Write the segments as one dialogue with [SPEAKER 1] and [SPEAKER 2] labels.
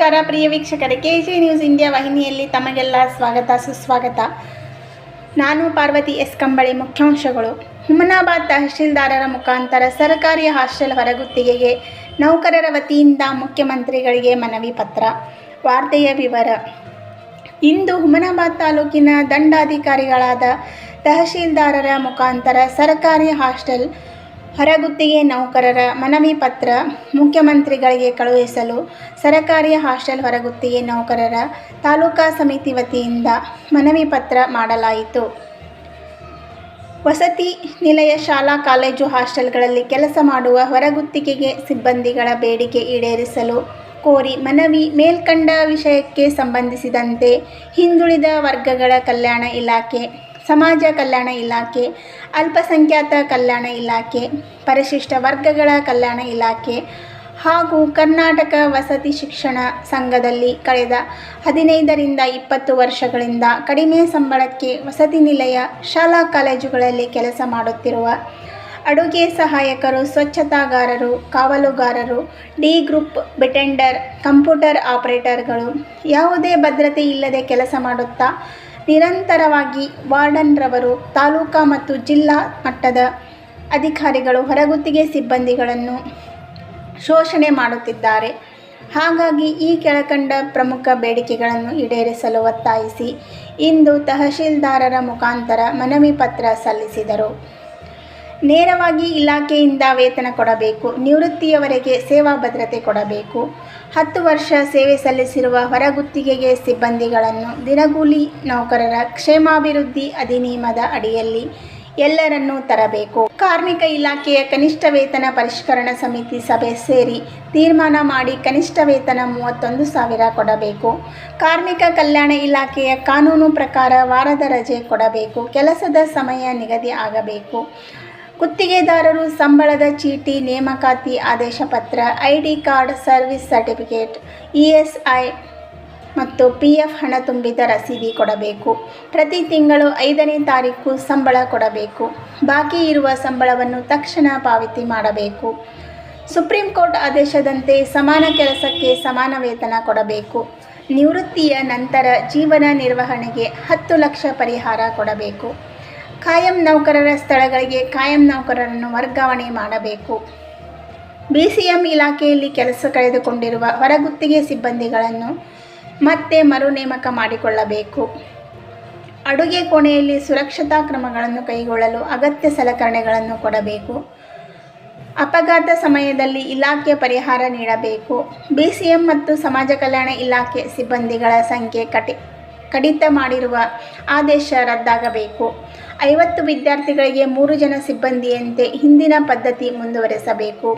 [SPEAKER 1] ನಮಸ್ಕಾರ. ಪ್ರಿಯ ವೀಕ್ಷಕರೇ K G news India ವಾಹಿನಿಯಲ್ಲಿ ತಮಗೆಲ್ಲ ಸ್ವಾಗತ, ಸುಸ್ವಾಗತ. ನಾನು ಪಾರ್ವತಿ ಎಸ್. ಕಂಬಳಿ, ಮುಖ್ಯಾಂಶಗಳು. ಹುಮನಾಬಾದ್ ತಹಶೀಲ್ದಾರರ ಮುಖಾಂತರ ಸರ್ಕಾರಿ ಹಾಸ್ಟೆಲ್ ಹೊರಗುತ್ತಿಗೆಗೆ ನೌಕರರ ವತಿಯಿಂದ ಮುಖ್ಯಮಂತ್ರಿಗಳಿಗೆ ಮನವಿ ಪತ್ರ. ವಾರ್ತೆಯ ವಿವರ. ಇಂದು ಹುಮನಾಬಾದ್ ತಾಲೂಕಿನ ದಂಡಾಧಿಕಾರಿಗಳಾದ ತಹಶೀಲ್ದಾರರ ಮುಖಾಂತರ ಸರ್ಕಾರಿ ಹಾಸ್ಟೆಲ್ ಹೊರಗುತ್ತಿಗೆ ನೌಕರರ ಮನವಿ ಪತ್ರ ಮುಖ್ಯಮಂತ್ರಿಗಳಿಗೆ ಕಳುಹಿಸಲು ಸರಕಾರಿ ಹಾಸ್ಟೆಲ್ ಹೊರಗುತ್ತಿಗೆ ನೌಕರರ ತಾಲೂಕಾ ಸಮಿತಿ ವತಿಯಿಂದ ಮನವಿ ಪತ್ರ ಮಾಡಲಾಯಿತು. ವಸತಿ ನಿಲಯ ಶಾಲಾ ಕಾಲೇಜು ಹಾಸ್ಟೆಲ್ಗಳಲ್ಲಿ ಕೆಲಸ ಮಾಡುವ ಹೊರಗುತ್ತಿಗೆಗೆ ಸಿಬ್ಬಂದಿಗಳ ಬೇಡಿಕೆ ಈಡೇರಿಸಲು ಕೋರಿ ಮನವಿ ಮೇಲ್ಕಂಡ ವಿಷಯಕ್ಕೆ ಸಂಬಂಧಿಸಿದಂತೆ ಹಿಂದುಳಿದ ವರ್ಗಗಳ ಕಲ್ಯಾಣ ಇಲಾಖೆ ಸಮಾಜ ಕಲ್ಯಾಣ ಇಲಾಖೆ, ಅಲ್ಪಸಂಖ್ಯಾತ ಕಲ್ಯಾಣ ಇಲಾಖೆ, ಪರಿಶಿಷ್ಟ ವರ್ಗಗಳ ಕಲ್ಯಾಣ ಇಲಾಖೆ ಹಾಗೂ ಕರ್ನಾಟಕ ವಸತಿ ಶಿಕ್ಷಣ ಸಂಘದಲ್ಲಿ ಕಳೆದ ಹದಿನೈದರಿಂದ ಇಪ್ಪತ್ತು ವರ್ಷಗಳಿಂದ ಕಡಿಮೆ ಸಂಬಳಕ್ಕೆ ವಸತಿ ನಿಲಯ, ಶಾಲಾ ಕಾಲೇಜುಗಳಲ್ಲಿ ಕೆಲಸ ಮಾಡುತ್ತಿರುವ ಅಡುಗೆ ಸಹಾಯಕರು, ಸ್ವಚ್ಛತಾಗಾರರು, ಕಾವಲುಗಾರರು, ಡಿ ಗ್ರೂಪ್ ಬಿಟೆಂಡರ್, ಕಂಪ್ಯೂಟರ್ ಆಪರೇಟರ್ಗಳು ಯಾವುದೇ ಭದ್ರತೆ ಇಲ್ಲದೆ ಕೆಲಸ ಮಾಡುತ್ತಾ ನಿರಂತರವಾಗಿ ವಾರ್ಡನ್ರವರು ತಾಲೂಕಾ ಮತ್ತು ಜಿಲ್ಲಾ ಮಟ್ಟದ ಅಧಿಕಾರಿಗಳು ಹೊರಗುತ್ತಿಗೆ ಸಿಬ್ಬಂದಿಗಳನ್ನು ಶೋಷಣೆ ಮಾಡುತ್ತಿದ್ದಾರೆ. ಹಾಗಾಗಿ ಈ ಕೆಳಕಂಡ ಪ್ರಮುಖ ಬೇಡಿಕೆಗಳನ್ನು ಈಡೇರಿಸಲು ಒತ್ತಾಯಿಸಿ ಇಂದು ತಹಶೀಲ್ದಾರರ ಮುಖಾಂತರ ಮನವಿ ಪತ್ರ ಸಲ್ಲಿಸಿದರು. ನೇರವಾಗಿ ಇಲಾಖೆಯಿಂದ ವೇತನ ಕೊಡಬೇಕು, ನಿವೃತ್ತಿಯವರೆಗೆ ಸೇವಾ ಭದ್ರತೆ ಕೊಡಬೇಕು. ಹತ್ತು ವರ್ಷ ಸೇವೆ ಸಲ್ಲಿಸಿರುವ ಹೊರಗುತ್ತಿಗೆಗೆ ಸಿಬ್ಬಂದಿಗಳನ್ನು ದಿನಗೂಲಿ ನೌಕರರ ಕ್ಷೇಮಾಭಿವೃದ್ಧಿ ಅಧಿನಿಯಮದ ಅಡಿಯಲ್ಲಿ ಎಲ್ಲರನ್ನೂ ತರಬೇಕು. ಕಾರ್ಮಿಕ ಇಲಾಖೆಯ ಕನಿಷ್ಠ ವೇತನ ಪರಿಷ್ಕರಣಾ ಸಮಿತಿ ಸಭೆ ಸೇರಿ ತೀರ್ಮಾನ ಮಾಡಿ ಕನಿಷ್ಠ ವೇತನ ಮೂವತ್ತೊಂದು ಸಾವಿರ ಕೊಡಬೇಕು. ಕಾರ್ಮಿಕ ಕಲ್ಯಾಣ ಇಲಾಖೆಯ ಕಾನೂನು ಪ್ರಕಾರ ವಾರದ ರಜೆ ಕೊಡಬೇಕು. ಕೆಲಸದ ಸಮಯ ನಿಗದಿ ಆಗಬೇಕು. ಗುತ್ತಿಗೆದಾರರು ಸಂಬಳದ ಚೀಟಿ, ನೇಮಕಾತಿ ಆದೇಶ ಪತ್ರ I D card, service certificate, E S I ಮತ್ತು ಪಿ ಎಫ್ ಹಣ ತುಂಬಿದ ರಸೀದಿ ಕೊಡಬೇಕು. ಪ್ರತಿ ತಿಂಗಳು ಐದನೇ ತಾರೀಕು ಸಂಬಳ ಕೊಡಬೇಕು. ಬಾಕಿ ಇರುವ ಸಂಬಳವನ್ನು ತಕ್ಷಣ ಪಾವತಿ ಮಾಡಬೇಕು. ಸುಪ್ರೀಂ ಕೋರ್ಟ್ ಆದೇಶದಂತೆ ಸಮಾನ ಕೆಲಸಕ್ಕೆ ಸಮಾನ ವೇತನ ಕೊಡಬೇಕು. ನಿವೃತ್ತಿಯ ನಂತರ ಜೀವನ ನಿರ್ವಹಣೆಗೆ ಹತ್ತು ಲಕ್ಷ ಪರಿಹಾರ ಕೊಡಬೇಕು. ಕಾಯಂ ನೌಕರರ ಸ್ಥಳಗಳಿಗೆ ಕಾಯಂ ನೌಕರರನ್ನು ವರ್ಗಾವಣೆ ಮಾಡಬೇಕು. ಬಿ ಸಿ ಎಂ ಇಲಾಖೆಯಲ್ಲಿ ಕೆಲಸ ಕಳೆದುಕೊಂಡಿರುವ ಹೊರಗುತ್ತಿಗೆ ಸಿಬ್ಬಂದಿಗಳನ್ನು ಮತ್ತೆ ಮರು ನೇಮಕ ಮಾಡಿಕೊಳ್ಳಬೇಕು. ಅಡುಗೆ ಕೋಣೆಯಲ್ಲಿ ಸುರಕ್ಷತಾ ಕ್ರಮಗಳನ್ನು ಕೈಗೊಳ್ಳಲು ಅಗತ್ಯ ಸಲಕರಣೆಗಳನ್ನು ಕೊಡಬೇಕು. ಅಪಘಾತ ಸಮಯದಲ್ಲಿ ಇಲಾಖೆ ಪರಿಹಾರ ನೀಡಬೇಕು. ಬಿ ಸಿ ಎಂ ಮತ್ತು ಸಮಾಜ ಕಲ್ಯಾಣ ಇಲಾಖೆ ಸಿಬ್ಬಂದಿಗಳ ಸಂಖ್ಯೆ ಕಟಿ ಕಡಿತ ಮಾಡಿರುವ ಆದೇಶ ರದ್ದಾಗಬೇಕು. ಐವತ್ತು ವಿದ್ಯಾರ್ಥಿಗಳಿಗೆ ಮೂರು ಜನ ಸಿಬ್ಬಂದಿಯಂತೆ ಹಿಂದಿನ ಪದ್ಧತಿ ಮುಂದುವರೆಸಬೇಕು.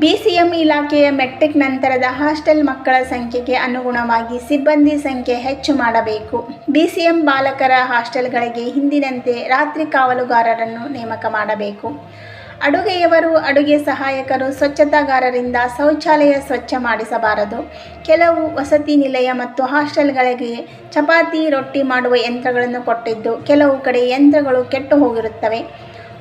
[SPEAKER 1] ಬಿ ಸಿ ಎಂ ಇಲಾಖೆಯ ಮೆಟ್ರಿಕ್ ನಂತರದ ಹಾಸ್ಟೆಲ್ ಮಕ್ಕಳ ಸಂಖ್ಯೆಗೆ ಅನುಗುಣವಾಗಿ ಸಿಬ್ಬಂದಿ ಸಂಖ್ಯೆ ಹೆಚ್ಚು ಮಾಡಬೇಕು. ಬಿ ಸಿ ಎಂ ಬಾಲಕರ ಹಾಸ್ಟೆಲ್ಗಳಿಗೆ ಹಿಂದಿನಂತೆ ರಾತ್ರಿ ಕಾವಲುಗಾರರನ್ನು ನೇಮಕ ಮಾಡಬೇಕು. ಅಡುಗೆಯವರು ಅಡುಗೆ ಸಹಾಯಕರು ಸ್ವಚ್ಛತಾಗಾರರಿಂದ ಶೌಚಾಲಯ ಸ್ವಚ್ಛ ಮಾಡಿಸಬಾರದು. ಕೆಲವು ವಸತಿ ನಿಲಯ ಮತ್ತು ಹಾಸ್ಟೆಲ್ಗಳಿಗೆ ಚಪಾತಿ, ರೊಟ್ಟಿ ಮಾಡುವ ಯಂತ್ರಗಳನ್ನು ಕೊಟ್ಟಿದ್ದು ಕೆಲವು ಕಡೆ ಯಂತ್ರಗಳು ಕೆಟ್ಟು ಹೋಗಿರುತ್ತವೆ.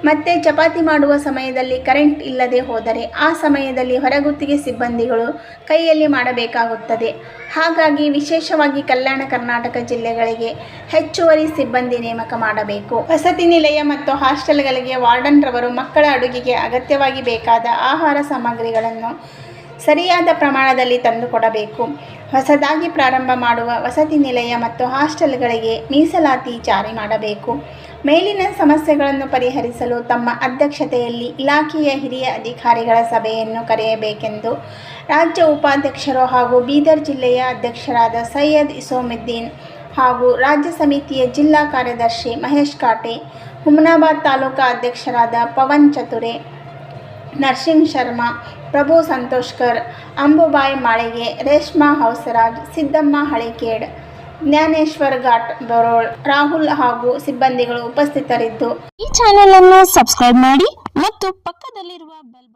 [SPEAKER 1] ಮತ್ತೆ ಚಪಾತಿ ಮಾಡುವ ಸಮಯದಲ್ಲಿ ಕರೆಂಟ್ ಇಲ್ಲದೆ ಹೋದರೆ ಆ ಸಮಯದಲ್ಲಿ ಹೊರಗುತ್ತಿಗೆ ಸಿಬ್ಬಂದಿಗಳು ಕೈಯಲ್ಲಿ ಮಾಡಬೇಕಾಗುತ್ತದೆ. ಹಾಗಾಗಿ ವಿಶೇಷವಾಗಿ ಕಲ್ಯಾಣ ಕರ್ನಾಟಕ ಜಿಲ್ಲೆಗಳಿಗೆ ಹೆಚ್ಚುವರಿ ಸಿಬ್ಬಂದಿ ನೇಮಕ ಮಾಡಬೇಕು. ವಸತಿ ನಿಲಯ ಮತ್ತು ಹಾಸ್ಟೆಲ್ಗಳಿಗೆ ವಾರ್ಡನ್ರವರು ಮಕ್ಕಳ ಅಡುಗೆಗೆ ಅಗತ್ಯವಾಗಿ ಬೇಕಾದ ಆಹಾರ ಸಾಮಗ್ರಿಗಳನ್ನು ಸರಿಯಾದ ಪ್ರಮಾಣದಲ್ಲಿ ತಂದುಕೊಡಬೇಕು. ಹೊಸದಾಗಿ ಪ್ರಾರಂಭ ಮಾಡುವ ವಸತಿ ನಿಲಯ ಮತ್ತು ಹಾಸ್ಟೆಲ್ಗಳಿಗೆ ಮೀಸಲಾತಿ ಜಾರಿ ಮಾಡಬೇಕು. ಮೇಲಿನ ಸಮಸ್ಯೆಗಳನ್ನು ಪರಿಹರಿಸಲು ತಮ್ಮ ಅಧ್ಯಕ್ಷತೆಯಲ್ಲಿ ಇಲಾಖೆಯ ಹಿರಿಯ ಅಧಿಕಾರಿಗಳ ಸಭೆಯನ್ನು ಕರೆಯಬೇಕೆಂದು ರಾಜ್ಯ ಉಪಾಧ್ಯಕ್ಷರು ಹಾಗೂ ಬೀದರ್ ಜಿಲ್ಲೆಯ ಅಧ್ಯಕ್ಷರಾದ ಸೈಯದ್ ಇಸೋಮುದ್ದೀನ್ ಹಾಗೂ ರಾಜ್ಯ ಸಮಿತಿಯ ಜಿಲ್ಲಾ ಕಾರ್ಯದರ್ಶಿ ಮಹೇಶ್ ಕಾಟೆ, ಹುಮನಾಬಾದ್ ತಾಲೂಕಾ ಅಧ್ಯಕ್ಷರಾದ ಪವನ್ ಚತುರೆ, ನರ್ಸಿಂಗ್ ಶರ್ಮಾ, ಪ್ರಭು ಸಂತೋಷ್ಕರ್, ಅಂಬುಬಾಯಿ ಮಾಳಿಗೆ, ರೇಷ್ಮಾ ಹೌಸರಾಜ್, ಸಿದ್ದಮ್ಮ ಹಳಿಕೇಡ್ ಜ್ಞಾನೇಶ್ವರ್ ಘಾಟ್ ಬರೋಳ್ ರಾಹುಲ್ ಹಾಗೂ ಸಿಬ್ಬಂದಿಗಳು ಉಪಸ್ಥಿತರಿದ್ದು.
[SPEAKER 2] ಈ ಚಾನೆಲ್ ಅನ್ನು ಸಬ್ಸ್ಕ್ರೈಬ್ ಮಾಡಿ ಮತ್ತು ಪಕ್ಕದಲ್ಲಿರುವ ಬೆಲ್